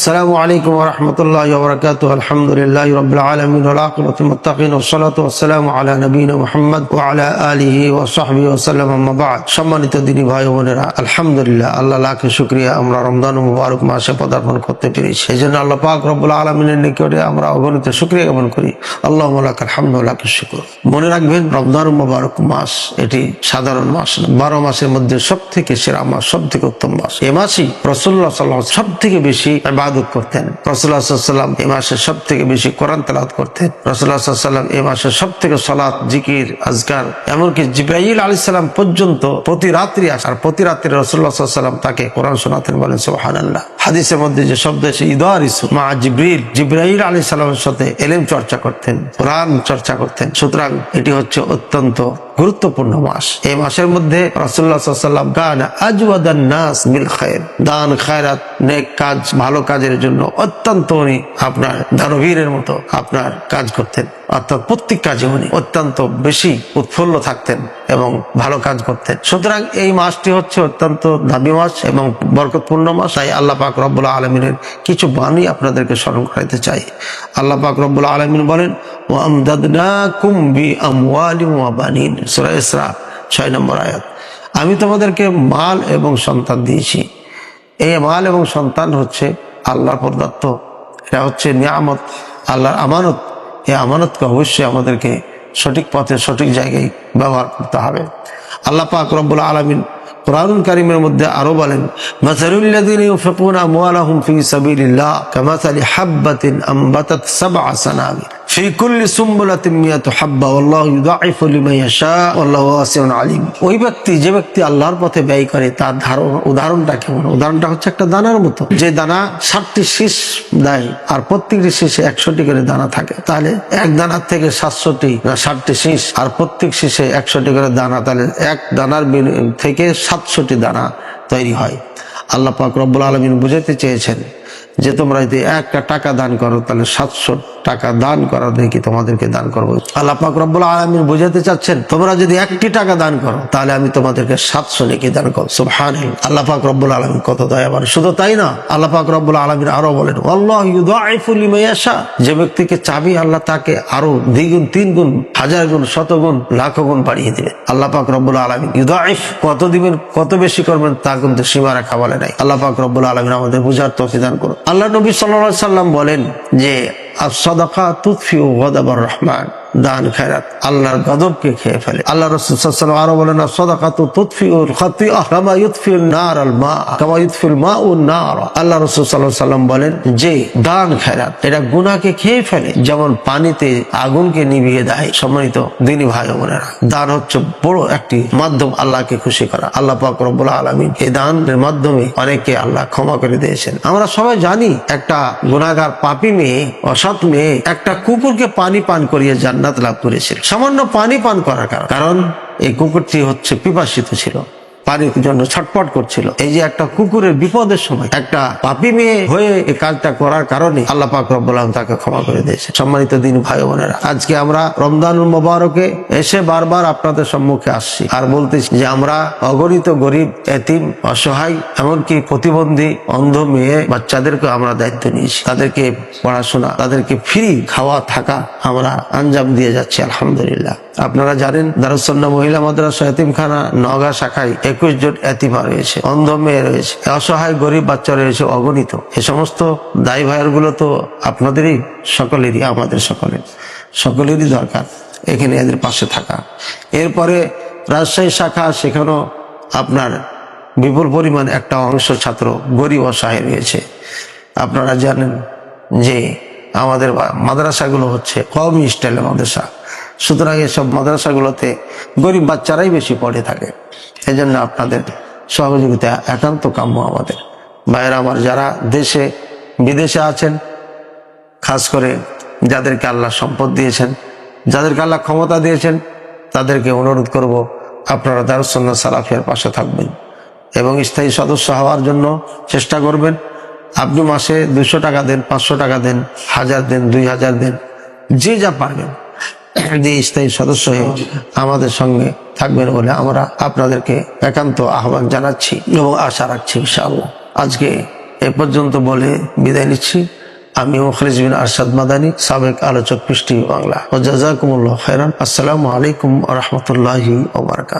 السلام عليكم ورحمة الله وبركاته الحمد لله رب العالمين والعاقبة المتقين والصلاة والسلام على نبينا محمد وعلى آله وصحبه وسلم أما بعد সম্মানিত দিনী ভাই ও বোনেরা আলহামদুলিল্লাহ আল্লাহ লাখে শুক্রিয়া আমরা রমজান ও মুবারক মাসে পদার্পণ করতে পেরেছি এই জন্য আল্লাহ পাক রব্বুল আলমিনের নিকটে আমরা অগণিত শুক্রিয়া জ্ঞাপন করি আল্লাহ লাখ আলহামদুল্লাহ শুক্র মনে রাখবেন রমজান ও মুবারক মাস এটি সাধারণ মাস না বারো মাসের মধ্যে সব থেকে সেরা মাস সব থেকে উত্তম মাস এ মাসই রসুল্লাহ সাল্লাহ সব থেকে বেশি ইবাদত করতেন। রসুল্লাহাম এ মাসে সব থেকে বেশি কোরআন তেলাওয়াত করতেন। রসুল্লাহাম এই এ মাসে সব থেকে সলাৎ জিকির আজগার এমনকি জিবাইল আলী সাল্লাম পর্যন্ত প্রতি রাত্রি আসার প্রতি রাত্রি রসুল্লাহ সাল্লাম তাকে কোরআন শোনাতেন বলেন সোহান আল্লাহ হাদিসের মধ্যে যে শব্দ এসে ইদার ইসু মা জিব্রিল জিব্রাহিল আলী সাল্লামের সাথে এলেম চর্চা করতেন, কোরআন চর্চা করতেন। সুতরাং এটি হচ্ছে অত্যন্ত গুরুত্বপূর্ণ মাস। এই মাসের মধ্যে রসুল্লাহ সাল্লাম গান আজওয়াদান নাস বিল খায়ের। দান, খায়রাত, নেক কাজ, ভালো কাজের জন্য অত্যন্ত উনি আপনার দানবীরের মতো আপনার কাজ করতেন। অর্থাৎ প্রত্যেক কাজে উনি অত্যন্ত বেশি উৎফুল্ল থাকতেন এবং ভালো কাজ করতেন। সুতরাং এই মাসটি হচ্ছে অত্যন্ত দামি মাস এবং বরকতপূর্ণ মাস। তাই আল্লাহ পাক রব্বুল আলমিনের কিছু বাণী আপনাদেরকে স্মরণ করাইতে চাই। আল্লাহ পাক রব্বুল আলমিন বলেন ও আমদাদনাকুম বি আমওয়ালিম ওয়া বানিন। সূরা ইসরা, ছয় নম্বর আয়াত। আমি তোমাদেরকে মাল এবং সন্তান দিয়েছি। এই মাল এবং সন্তান হচ্ছে আল্লাহর প্রদত্ত। এটা হচ্ছে নিয়ামত, আল্লাহর আমানত। এই আমানতকে অবশ্যই আমাদেরকে সঠিক পথে, সঠিক জায়গায় ব্যবহার করতে হবে। আল্লাহ পাক রব্বুল আলমিন কোরআনুল কারিমের মধ্যে আরও বলেন মাসারুল্লাযীনা ইউনফিকুনা আমওয়ালাহুম ফী ফি কুল্লি সুম্বুলাতিন মিয়াতু হাব্বা, ওয়াল্লাহু ইউদাইফু লিমান ইয়াশা, ওয়াল্লাহু ওয়াসিউন আলিম। ওই ব্যক্তি, যে ব্যক্তি আল্লাহর পথে ব্যয় করে, তার ধারণ, উদাহরণটা কেমন? উদাহরণটা হচ্ছে একটা দানার মতো। যে দানা ষাটটি শীষ দেয়, আর প্রত্যেকটি শীষে একশোটি করে দানা থাকে, তাহলে এক দানার থেকে সাতশোটি ষাটটি শীষ, আর প্রত্যেক শীষে একশোটি করে দানা, তাহলে এক দানার থেকে সাতশোটি দানা তৈরি হয়। আল্লাহ পাক রব্বুল আলমিন বুঝাতে চেয়েছেন যে তোমরা যদি একটা টাকা দান করো, তাহলে সাতশো টাকা দান করা দেখি তোমাদেরকে দান করব? আল্লাহ পাক রব্বুল আলমিন বুঝাতে চাচ্ছেন, তোমরা যদি একটি টাকা দান করো, তাহলে আমি তোমাদেরকে সাতশো নেকি দান করো সুবহান আল্লাহ পাক রব্বুল আলমিন কত দয়াবান। শুধু তাই না, আল্লাহ পাক রব্বুল আলমিন আরও বলেন যে ব্যক্তিকে চাবি আল্লাহ তাকে আরও দ্বিগুণ তিন গুণ হাজার গুণ শত গুণ লাখ গুণ বাড়িয়ে দিবেন আল্লাহ পাক রব্বুল আলমিন ইউদাইফ কত দিবেন, কত বেশি করবেন, তা কিন্তু সীমা রাখা বলে নাই। আল্লাহ পাক রব্বুল আলমিন আমাদের বুঝার তৌফিক দান করুন। আল্লাহ নবী সাল্লাল্লাহু সাল্লাম বলেন যে الصدقات تطفئ غضب الرحمن. দান, খেরাত, আল্লাহর গদবকে খেয়ে ফেলে। আল্লাহ রসুল আরও খেয়ে ফেলে, যেমন পানিতে দিনী হচ্ছে বড় একটি মাধ্যম খুশি করা। আল্লাহ দানের মাধ্যমে অনেকে আল্লাহ ক্ষমা করে দিয়েছেন। আমরা সবাই জানি, একটা গুনাহগার পাপী মেয়ে, অসৎ মেয়ে, একটা কুকুরকে পানি পান করিয়ে জান্নাত লাভ করেছিল। সামান্য পানি পান করার কারণ। কারণ এই কুকুরটি হচ্ছে পিপাসিত ছিল। পানির জন্য ছটপট করছিল। এই যে একটা কুকুরের বিপদের সময় একটা পাপি মেয়ে হয়ে এই কাজটা করার কারণে আল্লাহ পাক রব্বুল আলামিন তাকে ক্ষমা করে দিয়েছে। সম্মানিত দিন ভাই বোনেরা, আজকে আমরা রমজানুল মোবারকে এসে বারবার আপনাদের সম্মুখে আসছি আর বলতেছি যে আমরা অগণিত গরিব, এতিম, অসহায়, এমনকি প্রতিবন্ধী, অন্ধ মেয়ে বাচ্চাদেরকে আমরা দায়িত্ব নিয়েছি। তাদেরকে পড়াশোনা, তাদেরকে ফ্রি খাওয়া থাকা আমরা আঞ্জাম দিয়ে যাচ্ছি, আলহামদুলিল্লাহ। আপনারা জানেন দারুসন্না মহিলা মাদ্রাসা এতিমখানা নগা শাখায় একুশ জন এতিমা রয়েছে, অন্ধ মেয়ে রয়েছে, অসহায় গরিব বাচ্চা রয়েছে, অগণিত। এ সমস্ত দায়ী ভাইয়েরগুলো তো আপনাদেরই, সকলেরই, আমাদের সকলের। সকলেরই দরকার এখানে এদের পাশে থাকা। এরপরে রাজশাহী শাখা, সেখানেও আপনার বিপুল পরিমাণ একটা অংশ ছাত্র, গরিব, অসহায় রয়েছে। আপনারা জানেন যে আমাদের মাদ্রাসাগুলো হচ্ছে কম স্টাইলের মাদ্রাসা। সুতরাং এসব মাদ্রাসাগুলোতে গরিব বাচ্চারাই বেশি পড়ে থাকে। এই জন্য আপনাদের সহযোগিতা একান্ত কাম্য আমাদের। ভাইয়েরা আমার, যারা দেশে, বিদেশে আছেন, খাস করে যাদেরকে আল্লাহ সম্পদ দিয়েছেন, যাদেরকে আল্লাহ ক্ষমতা দিয়েছেন, তাদেরকে অনুরোধ করব, আপনারা দারুসন্না সালাফিয়ার পাশে থাকবেন এবং স্থায়ী সদস্য হওয়ার জন্য চেষ্টা করবেন। আপনি মাসে দুশো টাকা দেন, পাঁচশো টাকা দেন, হাজার দেন, দুই হাজার দেন, যে যা পারবেন। যে স্থায়ী সদস্য হয়ে আমাদের সঙ্গে থাকবেন বলে আমরা আপনাদেরকে একান্ত আহ্বান জানাচ্ছি এবং আশা রাখছি ইনশাআল্লাহ। আজকে এ পর্যন্ত বলে বিদায় নিচ্ছি। আমি মুখলিস বিন আরশাদ মাদানী, সাবেক আলোচক পৃষ্টি বাংলা। ও জাজাকুমুল্লাহ খেরান আসসালামু আলাইকুম রহমতুল্লাহি ওবরাকাত